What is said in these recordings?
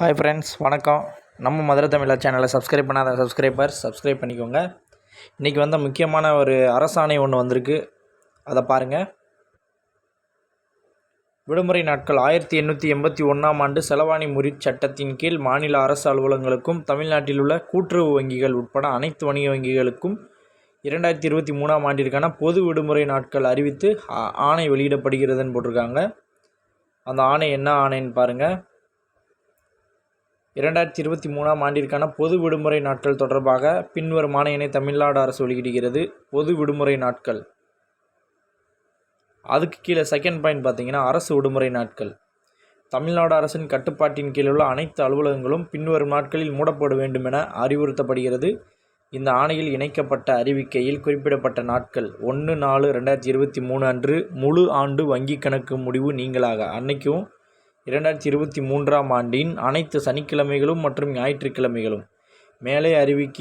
Hi friends வணக்கம். நம்ம மதுரை தமிழா சேனலை சப்ஸ்கிரைப் பண்ணாத சப்ஸ்கிரைபர்ஸ் சப்ஸ்கிரைப் பண்ணிக்கோங்க. இன்றைக்கி வந்த முக்கியமான ஒரு அரசாணை ஒன்று வந்திருக்கு. அதை பாருங்கள் விடுமுறை நாட்கள் ஆயிரத்தி எண்ணூற்றி எண்பத்தி ஒன்றாம் ஆண்டு செலவாணி முறி சட்டத்தின் கீழ் மாநில அரசு அலுவலகங்களுக்கும் தமிழ்நாட்டில் உள்ள கூட்டுறவு வங்கிகள் உட்பட அனைத்து வணிக வங்கிகளுக்கும் இரண்டாயிரத்தி இருபத்தி மூணாம் ஆண்டிற்கான பொது விடுமுறை நாட்கள் அறிவித்து ஆணை வெளியிடப்படுகிறதுன்னு போட்டிருக்காங்க. அந்த ஆணை என்ன ஆணைன்னு பாருங்கள் இரண்டாயிரத்தி இருபத்தி மூணாம் ஆண்டிற்கான பொது விடுமுறை நாட்கள் தொடர்பாக பின்வரும் ஆணையினை தமிழ்நாடு அரசு வெளியிடுகிறது. பொது விடுமுறை நாட்கள். அதுக்கு கீழே செகண்ட் பாயிண்ட் பார்த்தீங்கன்னா அரசு விடுமுறை நாட்கள். தமிழ்நாடு அரசின் கட்டுப்பாட்டின் கீழ் உள்ள அனைத்து அலுவலகங்களும் பின்வரும் நாட்களில் மூடப்பட வேண்டும் என அறிவுறுத்தப்படுகிறது. இந்த ஆணையில் இணைக்கப்பட்ட அறிவிக்கையில் குறிப்பிடப்பட்ட நாட்கள் ஒன்று நாலு ரெண்டாயிரத்தி இருபத்தி மூணு அன்று முழு ஆண்டு வங்கி கணக்கு முடிவு நீங்களாக அன்னைக்கும் இரண்டாயிரத்தி இருபத்தி மூன்றாம் ஆண்டின் அனைத்து சனிக்கிழமைகளும் மற்றும் ஞாயிற்றுக்கிழமைகளும். மேலே அறிவிக்க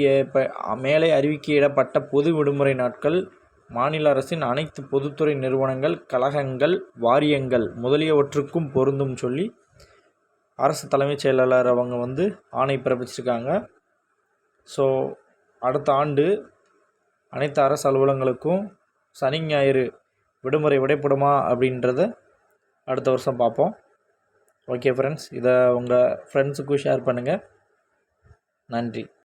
மேலே அறிவிக்கையிடப்பட்ட பொது விடுமுறை நாட்கள் மாநில அரசின் அனைத்து பொதுத்துறை நிறுவனங்கள் கழகங்கள் வாரியங்கள் முதலியவற்றுக்கும் பொருந்தும் சொல்லி அரசு தலைமைச் செயலாளர் அவங்க வந்து ஆணை பிறப்பிச்சிருக்காங்க. ஸோ அடுத்த ஆண்டு அனைத்து அரசு அலுவலகங்களுக்கும் சனி ஞாயிறு விடுமுறை விடைப்படுமா அப்படின்றத அடுத்த வருஷம் பார்ப்போம். ஓகே ஃப்ரெண்ட்ஸ் இதை உங்கள் ஃப்ரெண்ட்ஸுக்கும் ஷேர் பண்ணுங்கள் நன்றி.